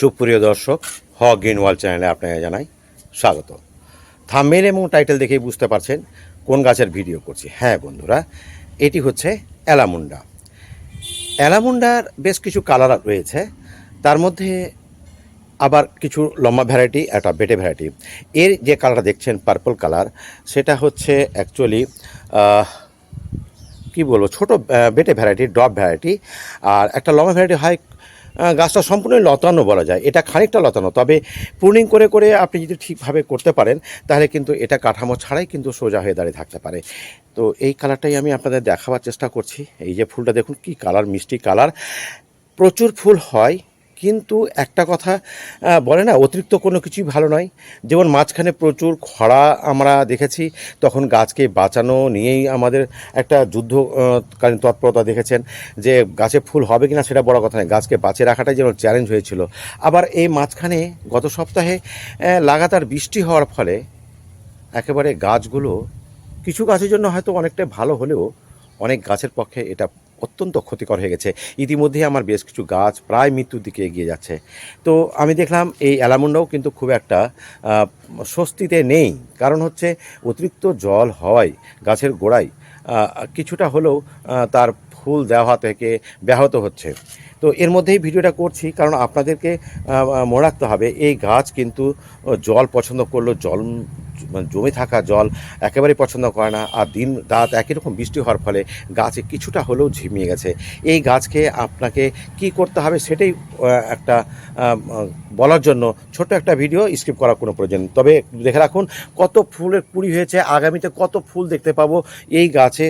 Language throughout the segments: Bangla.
সুপ্রিয় দর্শক হ গ্রিন ওয়াল চ্যানেলে আপনাকে জানাই স্বাগত। থাম্বেল এবং টাইটেল দেখেই বুঝতে পারছেন কোন গাছের ভিডিও করছি। হ্যাঁ বন্ধুরা, এটি হচ্ছে অ্যালামুন্ডা। অ্যালামুন্ডার বেশ কিছু কালার রয়েছে, তার মধ্যে আবার কিছু লম্বা ভ্যারাইটি, একটা বেটে ভ্যারাইটি। এর যে কালারটা দেখছেন, পার্পল কালার, সেটা হচ্ছে অ্যাকচুয়ালি কি বলব, ছোটো বেটে ভ্যারাইটি ডব ভ্যারাইটি। আর একটা লম্বা ভ্যারাইটি হয় গাছটা সম্পূর্ণ লতানো বলা যায়। এটা খানিকটা লতানো। তবে প্রুনিং করে করে আপনি যদি ঠিকভাবে করতে পারেন, তাহলে কিন্তু এটা কাঠামো ছাড়াই কিন্তু সোজা হয়ে দাঁড়িয়ে থাকতে পারে। তো এই কালারটাই আমি আপনাদের দেখাবার চেষ্টা করছি। এই যে ফুলটা দেখুন, কি কালার মিষ্টি কালার প্রচুর ফুল হয়। কিন্তু একটা কথা বলে না অতিরিক্ত কোনো কিছুই ভালো নয়। যেমন মাঝখানে প্রচুর খরা আমরা দেখেছি তখন গাছকে বাঁচানো নিয়েই আমাদের একটা যুদ্ধ আহ, কালীন তৎপরতা দেখেছেন যে গাছে ফুল হবে কিনা সেটা বড় কথা নয়। গাছকে বাঁচিয়ে রাখাটাই যেন চ্যালেঞ্জ হয়েছিল। আবার এই মাঝখানে গত সপ্তাহে লাগাতার বৃষ্টি হওয়ার ফলে একেবারে গাছগুলো কিছু গাছের জন্য হয়তো অনেকটা ভালো হলেও অনেক গাছের পক্ষে এটা অত্যন্ত ক্ষতিকর হয়ে গেছে। ইতিমধ্যেই আমার বেশ কিছু গাছ প্রায় মৃত্যুর দিকে এগিয়ে যাচ্ছে। তো আমি দেখলাম এই অ্যালামুন্ডাও কিন্তু খুব একটা স্বস্তিতে নেই। কারণ হচ্ছে অতিরিক্ত জল হওয়ায় গাছের গোড়ায় কিছুটা হলেও তার ফুল দেওয়া থেকে ব্যাহত হচ্ছে। তো এর মধ্যেই ভিডিওটা করছি, কারণ আপনাদেরকে মনে রাখতে হবে, এই গাছ কিন্তু জল পছন্দ করলেও জল জমে থাকা জল একেবারেই পছন্দ করে না, আর দিন রাত একই রকম বৃষ্টি হওয়ার ফলে গাছে কিছুটা হলেও ঝিমিয়ে গেছে। এই গাছকে আপনাকে কি করতে হবে সেটাই একটা বলার জন্য ছোট্ট একটা ভিডিও স্কিপ করার কোনো প্রয়োজন তবে দেখে রাখুন, কত ফুলের কুড়ি হয়েছে, আগামীতে কত ফুল দেখতে পাবো, এই গাছে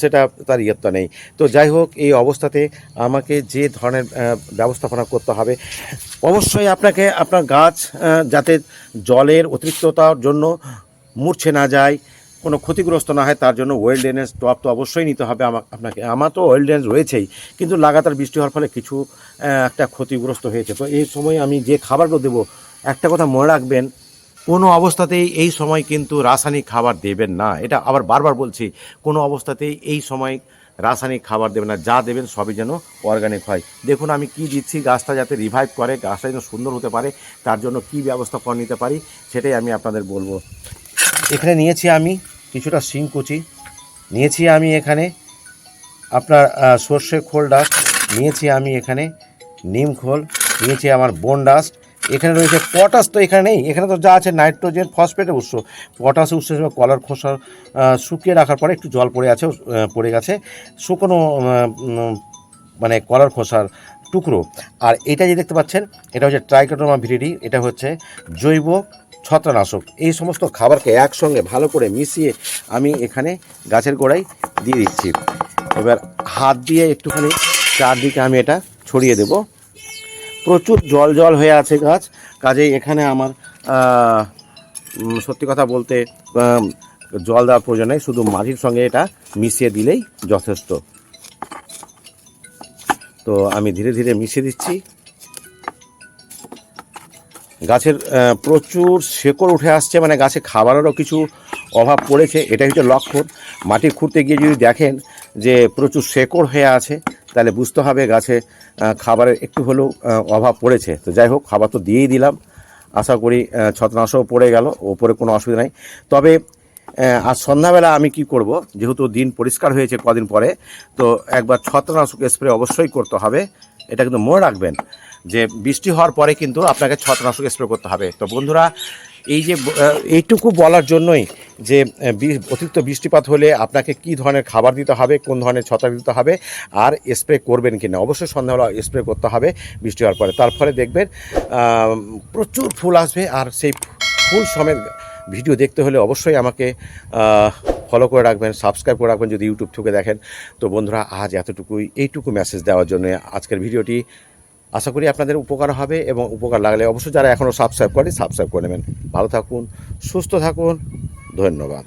সেটা তার ইয়ত্তা নেই। তো যাই হোক, এই অবস্থাতে আমাকে যে ধরনের ব্যবস্থাপনা করতে হবে অবশ্যই আপনাকে আপনার গাছ যাতে জলের অতিরিক্ততার জন্য মূর্ছে না যায়, কোনো ক্ষতিগ্রস্ত না হয়, তার জন্য ওয়েল ড্রেনেজ টপ তো অবশ্যই নিতে হবে আমা- আপনাকে। আমার তো ওয়েল ড্রেনেজ রয়েছেই, কিন্তু লাগাতার বৃষ্টি হওয়ার ফলে কিছু একটা ক্ষতিগ্রস্ত হয়েছে। তো এই সময় আমি যে খাবারগুলো দেবো, একটা কথা মনে রাখবেন, কোনো অবস্থাতেই এই সময় কিন্তু রাসায়নিক খাবার দেবেন না। এটা আবার বারবার বলছি, কোনো অবস্থাতেই এই সময় রাসায়নিক খাবার দেবেন না যা দেবেন সবই যেন অর্গানিক হয়। দেখুন আমি কি দিচ্ছি, গাছটা যাতে রিভাইভ করে, গাছটা যেন সুন্দর হতে পারে, তার জন্য কি ব্যবস্থা করে নিতে পারি, সেটাই আমি আপনাদের বলব। এখানে নিয়েছি আমি কিছুটা শিংকুচি নিয়েছি আমি এখানে আপনার সর্ষে খোল ডাস্ট, নিয়েছি আমি এখানে নিম খোল, নিয়েছি আমার বোন ডাস্ট এখানে রয়েছে পটাশ, তো এখানে নেই। এখানে তো যা আছে, নাইট্রোজেন, ফসফেটের উৎস। পটাশ উৎস হিসেবে কলার খোসা শুকিয়ে রাখার পরে একটু জল পড়ে আছে পড়ে গেছে। শুকনো মানে কলার খোসার টুকরো। আর এটা যে দেখতে পাচ্ছেন, এটা হচ্ছে ট্রাইকোটোমা ভিরিডি এটা হচ্ছে জৈব ছত্রানাশক এই সমস্ত খাবারকে একসঙ্গে ভালো করে মিশিয়ে আমি এখানে গাছের গোড়ায় দিয়ে দিচ্ছি। এবার হাত দিয়ে একটুখানি চারদিকে আমি এটা ছড়িয়ে দেব। প্রচুর জল জল হয়ে আছে গাছ। কাজেই এখানে আমার সত্যি কথা বলতে জল দেওয়ার প্রয়োজন নেই, শুধু মাটির সঙ্গে এটা মিশিয়ে দিলেই যথেষ্ট। তো আমি ধীরে ধীরে মিশিয়ে দিচ্ছি। গাছের প্রচুর শেকড় উঠে আসছে মানে গাছে খাবারেরও কিছু অভাব পড়েছে, এটাই হচ্ছে লক্ষণ। মাটি খুঁড়তে গিয়ে যদি দেখেন যে প্রচুর শেকড় হয়ে আছে তাহলে বুঝতে হবে গাছে খাবারের একটু হলেও অভাব পড়েছে। তো যাই হোক খাবার তো দিয়েই দিলাম। আশা করি আহ, ছত্রনাশও পড়ে গেল ওপরে কোনো অসুবিধা নেই। তবে আজ সন্ধ্যাবেলা আমি কি করব? যেহেতু দিন পরিষ্কার হয়েছে কদিন পরে তো একবার ছত্রনাশক স্প্রে অবশ্যই করতে হবে। এটা কিন্তু মনে রাখবেন যে বৃষ্টি হওয়ার পরে কিন্তু আপনাকে ছত্রনাশক স্প্রে করতে হবে। তো বন্ধুরা এই যে এইটুকু বলার জন্যই যে অতিরিক্ত বৃষ্টিপাত হলে আপনাকে কি ধরনের খাবার দিতে হবে, কোন ধরনের ছত্রাক দিতে হবে, আর স্প্রে করবেন কি না অবশ্যই সন্ধ্যাবেলা স্প্রে করতে হবে বৃষ্টি হওয়ার পরে। তার ফলে দেখবেন প্রচুর ফুল আসবে, আর সেই ফুল সমেত ভিডিও দেখতে হলে অবশ্যই আমাকে ফলো করে রাখবেন সাবস্ক্রাইব করে রাখবেন যদি ইউটিউব থেকে দেখেন। তো বন্ধুরা, আজ এতটুকুই। এইটুকু মেসেজ দেওয়ার জন্য আজকের ভিডিওটি আশা করি আপনাদের উপকার হবে এবং উপকার লাগলে অবশ্যই যারা এখনও সাবস্ক্রাইব করে সাবস্ক্রাইব করে নেবেন। ভালো থাকুন, সুস্থ থাকুন, ধন্যবাদ।